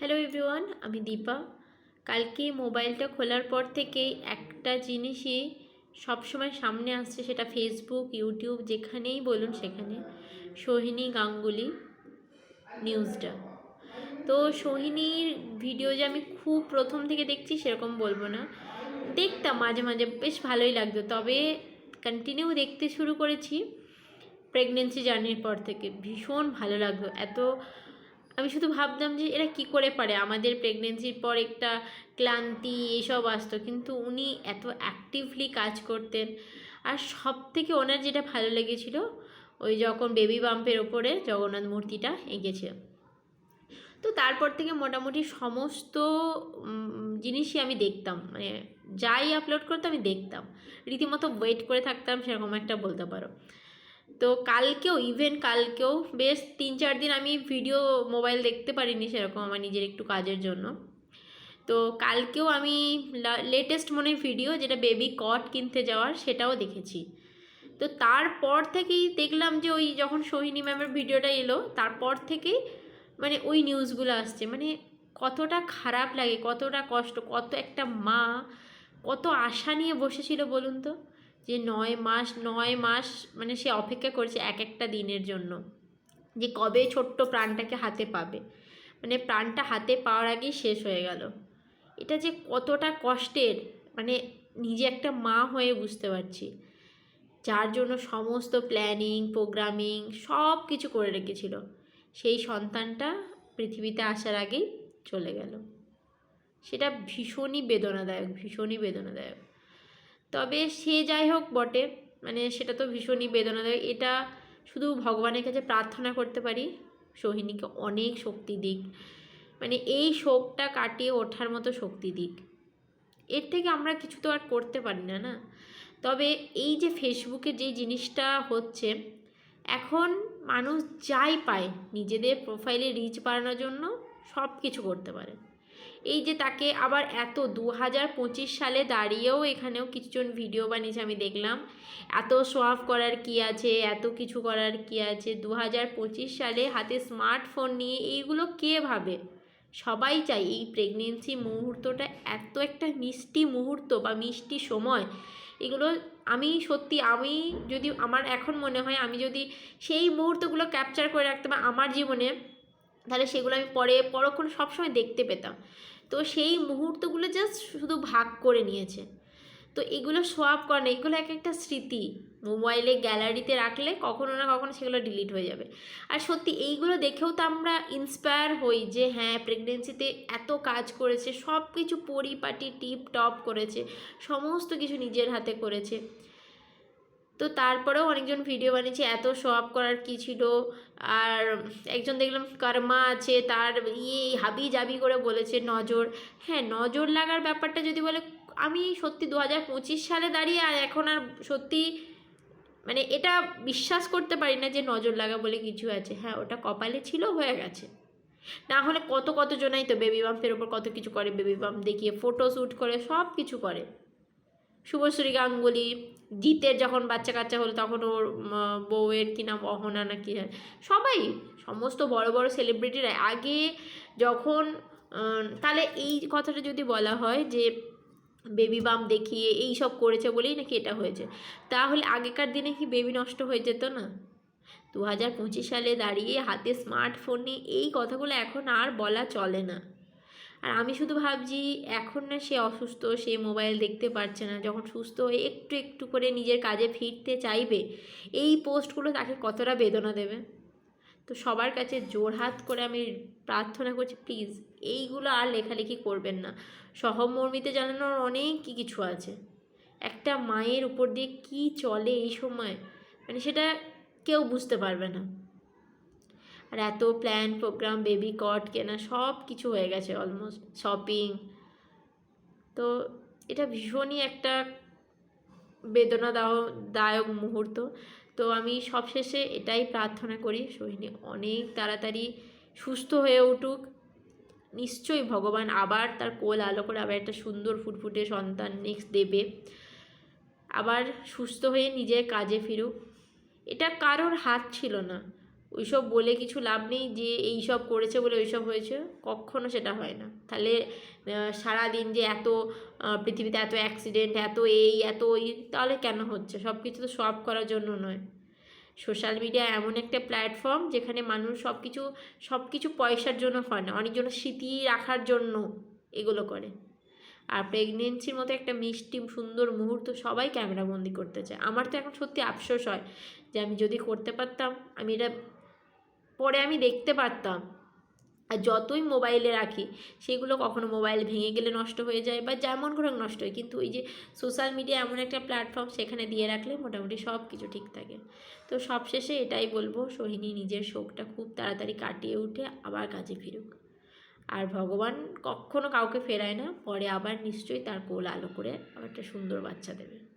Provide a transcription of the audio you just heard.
Hello everyone আমি দীপা। কালকে মোবাইলটা খোলার পর থেকেই একটা জিনিসই সবসময় সামনে আসছে, সেটা ফেসবুক ইউটিউব যেখানেই বলুন সেখানে। সোহিনী গাঙ্গুলি নিউজটা তো সোহিনীর ভিডিও যে আমি খুব প্রথম থেকে দেখছি সেরকম বলব না। দেখতাম মাঝে মাঝে, বেশ ভালোই লাগতো। তবে কন্টিনিউ দেখতে শুরু করেছি প্রেগনেন্সি জার্নির পর থেকে। ভীষণ ভালো লাগতো এত আমি শুধু ভাবতাম যে এরা কি করে পারে? আমাদের প্রেগনেন্সির পর একটা ক্লান্তি, এসব আসতো। কিন্তু উনি এত অ্যাক্টিভলি কাজ করতেন। আর সব থেকে ওনার যেটা ভালো লেগেছিল, ওই যখন বেবি বাম্পের ওপরে জগন্নাথ মূর্তিটা এঁকেছে। তো তারপর থেকে মোটামুটি সমস্ত জিনিসই আমি দেখতাম। মানে যাই আপলোড করতো আমি দেখতাম। রীতিমতো ওয়েট করে থাকতাম, সেরকম একটা বলতে পারো। তো কালকেও ইভেন কালকেও, বেশ তিন চার দিন আমি ভিডিও মোবাইল দেখতে পারিনি সেরকম আমার নিজের একটু কাজের জন্য। তো কালকেও আমি লেটেস্ট মনে ভিডিও যেটা বেবি কট কিনতে যাওয়ার, সেটাও দেখেছি। তো তারপর থেকেই দেখলাম যে ওই যখন সোহিনী ম্যামের ভিডিওটা এলো, তারপর থেকেই মানে ওই নিউজগুলো আসছে। মানে কতটা খারাপ লাগে, কতটা কষ্ট, কত একটা মা, কত আশা নিয়ে বসেছিল বলুন তো। যে নয় মাস নয় মাস মানে সে অপেক্ষা করছে এক একটা দিনের জন্য। যে কবে ছোট্ট প্রাণটাকে হাতে পাবে। মানে প্রাণটা হাতে পাওয়ার আগেই শেষ হয়ে গেল। এটা যে কতটা কষ্টের মানে নিজে একটা মা হয়ে বুঝতে পারছি। যার জন্য সমস্ত প্ল্যানিং প্রোগ্রামিং সব কিছু করে রেখেছিল। সেই সন্তানটা পৃথিবীতে আসার আগেই চলে গেল। সেটা ভীষণই বেদনাদায়ক ভীষণই বেদনাদায়ক। তবে সে যাই হোক বটে। মানে সেটা তো ভীষণই বেদনাদায়ক। এটা শুধু ভগবানের কাছে প্রার্থনা করতে পারি, সোহিনীকে অনেক শক্তি দিক। মানে এই শোকটা কাটিয়ে ওঠার মতো শক্তি দিক। এর থেকে আমরা কিছু তো আর করতে পারি না না? তবে এই যে ফেসবুকে যে জিনিসটা হচ্ছে, এখন মানুষ যাই পায় নিজেদের প্রোফাইলে রিচ বাড়ানোর জন্য সব কিছু করতে পারে। এই যে তাকে আবার এত দু হাজার পঁচিশ সালে দাঁড়িয়েও এখানেও কিছুজন ভিডিও বানিয়েছে, আমি দেখলাম। এত সোয়াফ করার কি আছে? এত কিছু করার কি আছে? দু হাজার পঁচিশ সালে হাতে স্মার্টফোন নিয়ে এইগুলো কে ভাবে? সবাই চাই এই প্রেগনেন্সি মুহূর্তটা এত একটা মিষ্টি মুহূর্ত বা মিষ্টি সময়। এগুলো আমি সত্যি, আমি যদি, আমার এখন মনে হয় আমি যদি সেই মুহূর্তগুলো ক্যাপচার করে রাখতাম আমার জীবনে তাহলে সেগুলো আমি পরে পরক্ষণ সবসময় দেখতে পেতাম। তো সেই মুহূর্তগুলো জাস্ট শুধু ভাগ করে নিয়েছে। তো এগুলো সোয়াপ করে না, এগুলো এক একটা স্মৃতি। মোবাইলে গ্যালারিতে রাখলে কখনো না কখনো সেগুলো ডিলিট হয়ে যাবে। আর সত্যি এইগুলো দেখেও তো আমরা ইন্সপায়ার হই যে হ্যাঁ প্রেগনেন্সিতে এত কাজ করেছে সব কিছু পরিপাটি টিপ টপ করেছে, সমস্ত কিছু নিজের হাতে করেছে। তো তারপরেও অনেকজন ভিডিও বানিয়েছে, এত আপ করার কী ছিল? আর একজন দেখলাম কর্মা আছে, তার ইয়ে হাবি জাবি করে বলেছে নজর। হ্যাঁ নজর লাগার ব্যাপারটা যদি বলে, আমি সত্যি দু হাজার পঁচিশ সালে দাঁড়িয়ে আর এখন আর সত্যি মানে এটা বিশ্বাস করতে পারি না যে নজর লাগা বলে কিছু আছে। হ্যাঁ ওটা কপালে ছিল, হয়ে গেছে। না হলে কত কত জনাই তো বেবি বাম্পের ওপর কত কিছু করে বেবি বাম্প দেখিয়ে ফটো শ্যুট করে সব কিছু করে। শুভশ্রী গাঙ্গুলি জিতের যখন বাচ্চা কাচ্চা হলো, তখন ওর বউয়ের কি নাম, অহনা না কি সবাই, সমস্ত বড় বড় সেলিব্রিটিরা আগে যখন তাহলে এই কথাটা যদি বলা হয় যে বেবি বাম দেখিয়ে এই সব করেছে বলেই নাকি এটা হয়েছে? তাহলে আগেকার দিনে কি বেবি নষ্ট হয়ে যেত না? দু হাজার পঁচিশ সালে দাঁড়িয়ে হাতে স্মার্টফোনে এই কথাগুলো এখন আর বলা চলে না। আর আমি শুধু ভাবছি, এখন না সে অসুস্থ, সে মোবাইল দেখতে পারছে না। যখন সুস্থ হয়ে একটু একটু করে নিজের কাজে ফিরতে চাইবে, এই পোস্টগুলো তাকে কতটা বেদনা দেবে? তো সবার কাছে জোরহাত করে আমি প্রার্থনা করছি, প্লিজ, এইগুলো আর লেখালেখি করবেন না। সহমর্মিতে জানানোর অনেক কি কিছু আছে। একটা মায়ের উপর দিয়ে কি চলে এই সময়? মানে সেটা কেউ বুঝতে পারবে না। আর এত প্ল্যান প্রোগ্রাম বেবি কট কেনা, সব কিছু হয়ে গেছে অলমোস্ট শপিং তো এটা ভীষণই একটা বেদনাদায় দায়ক মুহূর্ত। তো আমি সবশেষে এটাই প্রার্থনা করি, সোহিনী অনেক তাড়াতাড়ি সুস্থ হয়ে উঠুক। নিশ্চয়ই ভগবান আবার তার কোল আলো করে আবার একটা সুন্দর ফুটফুটে সন্তান নেক্সট দেবে। আবার সুস্থ হয়ে নিজের কাজে ফিরুক। এটা কারোর হাত ছিল না। ওইসব বলে কিছু লাভ নেই যে এই সব করেছে বলে ওইসব হয়েছে, কখনো সেটা হয় না। তাহলে সারাদিন যে এত পৃথিবীতে এত অ্যাক্সিডেন্ট এত এই, এত ওই, তাহলে কেন হচ্ছে? সব কিছু তো সব করার জন্য নয়। সোশ্যাল মিডিয়া এমন একটা প্ল্যাটফর্ম যেখানে মানুষ সব কিছু সব কিছু পয়সার জন্য হয় না অনেকজন স্মৃতি রাখার জন্য এগুলো করে। আর প্রেগনেন্সির মতো একটা মিষ্টি, সুন্দর মুহূর্ত সবাই ক্যামেরাবন্দি করতে চায়। আমার তো এখন সত্যি আফসোস হয় যে আমি যদি করতে পারতাম, আমি এটা পরে আমি দেখতে পারতাম। আর যতই মোবাইলে রাখি, সেগুলো কখনো মোবাইল ভেঙে গেলে নষ্ট হয়ে যায় বা যেমন করে নষ্ট হয়। কিন্তু ওই যে সোশ্যাল মিডিয়া এমন একটা প্ল্যাটফর্ম সেখানে দিয়ে রাখলে মোটামুটি সব কিছু ঠিক থাকে। তো সবশেষে এটাই বলব, সোহিনী নিজের শোকটা খুব তাড়াতাড়ি কাটিয়ে উঠে আবার কাজে ফিরুক। আর ভগবান কখনো কাউকে ফেরায় না, পরে আবার নিশ্চয়ই তার কোল আলো করে আবার একটা সুন্দর বাচ্চা দেবে।